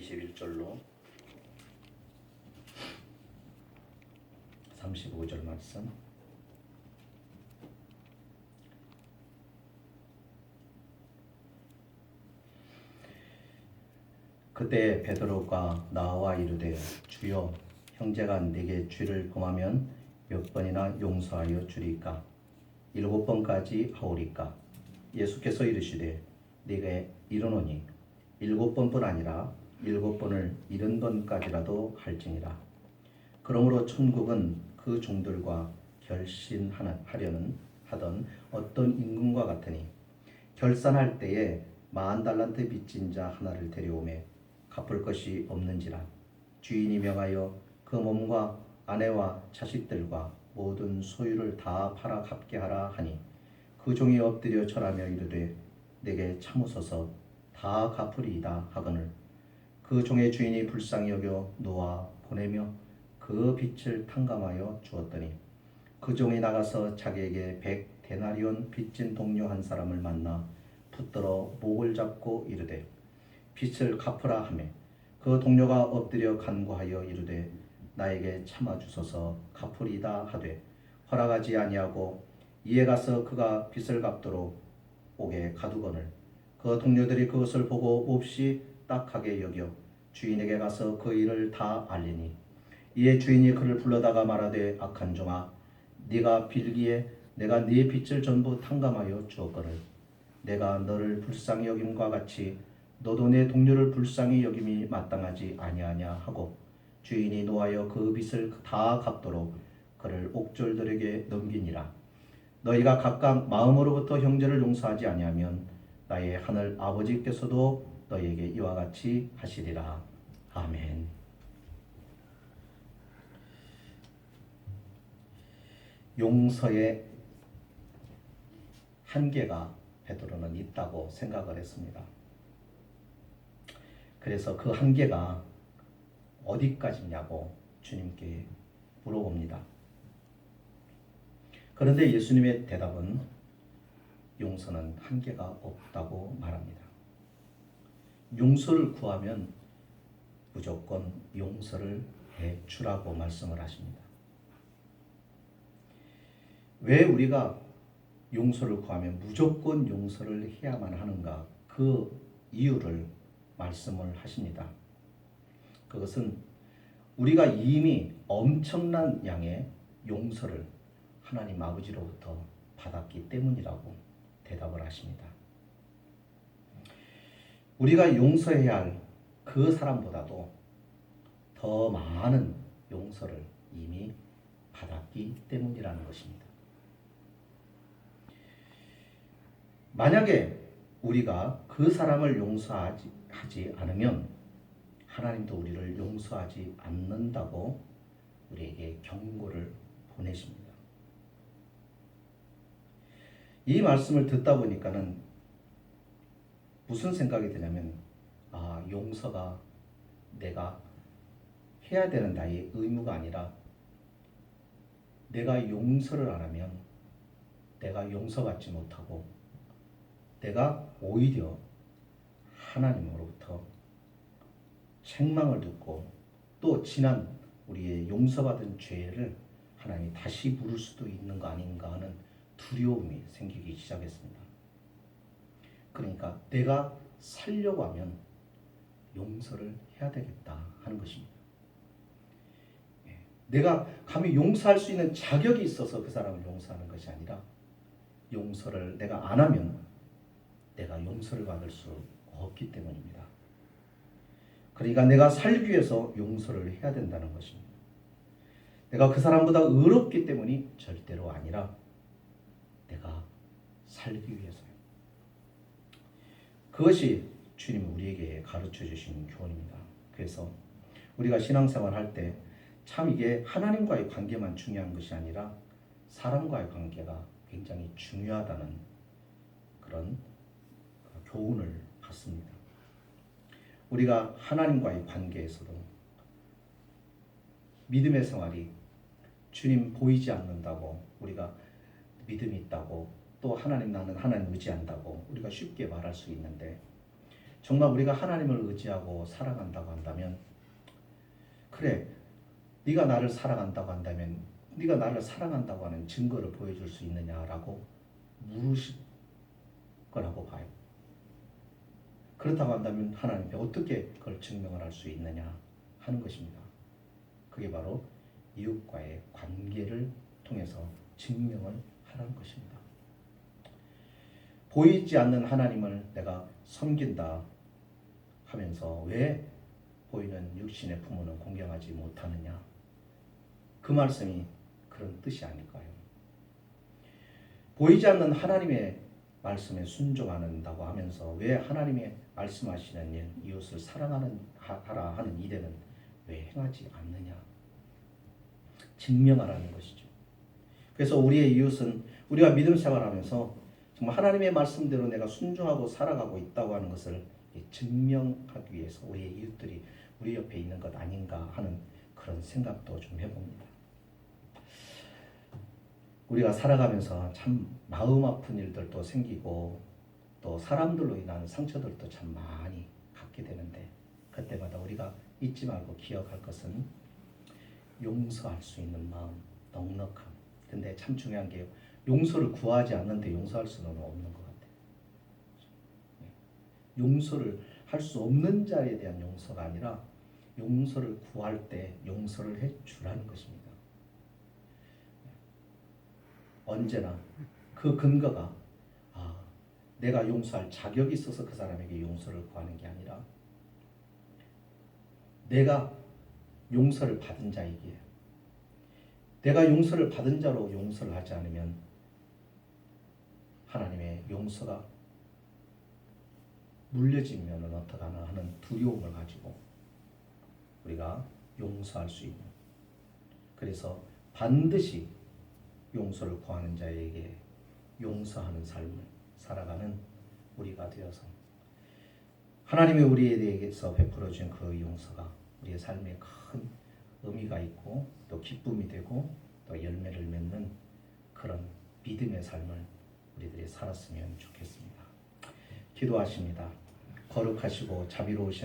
21절로 35절 말씀. 그때 베드로가 나와 이르되 주여 형제가 내게 죄를 범하면 몇 번이나 용서하여 주리까? 일곱 번까지 하오리까? 예수께서 이르시되 네게 이르노니 일곱 번뿐 아니라 일곱 번을 일흔 번까지라도 할지니라. 그러므로 천국은 그 종들과 결신하려는 하던 어떤 임금과 같으니 결산할 때에 만 달란트 빚진 자 하나를 데려오매 갚을 것이 없는지라. 주인이 명하여 그 몸과 아내와 자식들과 모든 소유를 다 팔아 갚게 하라 하니 그 종이 엎드려 절하며 이르되 내게 참으소서. 다 갚으리이다 하거늘 그 종의 주인이 불쌍히 여겨 놓아 보내며 그 빚을 탕감하여 주었더니 그 종이 나가서 자기에게 백 데나리온 빚진 동료 한 사람을 만나 붙들어 목을 잡고 이르되 빚을 갚으라 하매 그 동료가 엎드려 간구하여 이르되 나에게 참아 주소서 갚으리다 하되 허락하지 아니하고 이에 가서 그가 빚을 갚도록 옥에 가두거늘 그 동료들이 그것을 보고 몹시 딱하게 여겨 주인에게 가서 그 일을 다 알리니. 이에 주인이 그를 불러다가 말하되 악한 종아 네가 빌기에 내가 네 빚을 전부 탕감하여 주었거늘. 내가 너를 불쌍히 여김과 같이 너도 내 동료를 불쌍히 여김이 마땅하지 아니하냐 하고 주인이 노하여 그 빚을 다 갚도록 그를 옥졸들에게 넘기니라. 너희가 각각 마음으로부터 형제를 용서하지 아니하면 나의 하늘 아버지께서도 너희에게 이와 같이 하시리라 아멘. 용서의 한계가 베드로는 있다고 생각을 했습니다. 그래서 그 한계가 어디까지냐고 주님께 물어봅니다. 그런데 예수님의 대답은 용서는 한계가 없다고 말합니다. 용서를 구하면 무조건 용서를 해 주라고 말씀을 하십니다. 왜 우리가 용서를 구하면 무조건 용서를 해야만 하는가? 그 이유를 말씀을 하십니다. 그것은 우리가 이미 엄청난 양의 용서를 하나님 아버지로부터 받았기 때문이라고 대답을 하십니다. 우리가 용서해야 할 그 사람보다도 더 많은 용서를 이미 받았기 때문이라는 것입니다. 만약에 우리가 그 사람을 용서하지 하지 않으면 하나님도 우리를 용서하지 않는다고 우리에게 경고를 보내십니다. 이 말씀을 듣다 보니까는 무슨 생각이 드냐면 아 용서가 내가 해야 되는 나의 의무가 아니라 내가 용서를 안 하면 내가 용서받지 못하고 내가 오히려 하나님으로부터 책망을 듣고 또 지난 우리의 용서받은 죄를 하나님이 다시 물을 수도 있는 거 아닌가 하는 두려움이 생기기 시작했습니다. 그러니까 내가 살려고 하면 용서를 해야 되겠다 하는 것입니다. 예. 내가 감히 용서할 수 있는 자격이 있어서 그 사람을 용서하는 것이 아니라 용서를 내가 안 하면 내가 용서를 받을 수 없기 때문입니다. 그러니까 내가 살기 위해서 용서를 해야 된다는 것입니다. 내가 그 사람보다 의롭기 때문이 절대로 아니라 내가 살기 위해서요. 그것이 주님 우리에게 가르쳐 주신 교훈입니다. 그래서 우리가 신앙생활 할 때 참 이게 하나님과의 관계만 중요한 것이 아니라 사람과의 관계가 굉장히 중요하다는 그런 교훈을 받습니다. 우리가 하나님과의 관계에서도 믿음의 생활이 주님 보이지 않는다고 우리가 믿음이 있다고 또 하나님 나는 하나님 의지한다고 우리가 쉽게 말할 수 있는데 정말 우리가 하나님을 의지하고 사랑한다고 한다면 그래 네가 나를 사랑한다고 한다면 네가 나를 사랑한다고 하는 증거를 보여줄 수 있느냐라고 물으실 거라고 봐요. 그렇다고 한다면 하나님께 어떻게 그걸 증명을 할 수 있느냐 하는 것입니다. 그게 바로 이웃과의 관계를 통해서 증명을 하라는 것입니다. 보이지 않는 하나님을 내가 섬긴다 하면서 왜 보이는 육신의 부모는 공경하지 못하느냐? 그 말씀이 그런 뜻이 아닐까요? 보이지 않는 하나님의 말씀에 순종한다고 하면서 왜 하나님의 말씀하시는 일, 이웃을 사랑하는 하라 하는 일에는 왜 행하지 않느냐? 증명하라는 것이죠. 그래서 우리의 이웃은 우리가 믿음 생활하면서 정말 하나님의 말씀대로 내가 순종하고 살아가고 있다고 하는 것을 증명하기 위해서 우리의 이웃들이 우리 옆에 있는 것 아닌가 하는 그런 생각도 좀 해봅니다. 우리가 살아가면서 참 마음 아픈 일들도 생기고 또 사람들로 인한 상처들도 참 많이 갖게 되는데 그때마다 우리가 잊지 말고 기억할 것은 용서할 수 있는 마음, 넉넉함. 근데 참 중요한 게 용서를 구하지 않는데 용서할 수는 없는 것 같아요. 용서를 할 수 없는 자에 대한 용서가 아니라 용서를 구할 때 용서를 해 주라는 것입니다. 언제나 그 근거가 아, 내가 용서할 자격이 있어서 그 사람에게 용서를 구하는 게 아니라 내가 용서를 받은 자이기에 내가 용서를 받은 자로 용서를 하지 않으면 하나님의 용서가 물려지면 어떡하나 하는 두려움을 가지고 우리가 용서할 수 있는. 그래서 반드시 용서를 구하는 자에게 용서하는 삶을 살아가는 우리가 되어서 하나님이 우리에 대해서 베풀어 준 그 용서가 우리의 삶에 큰 의미가 있고 또 기쁨이 되고 또 열매를 맺는 그런 믿음의 삶을 우리들이 살았으면 좋겠습니다. 기도하십니다. 거룩하시고 자비로우신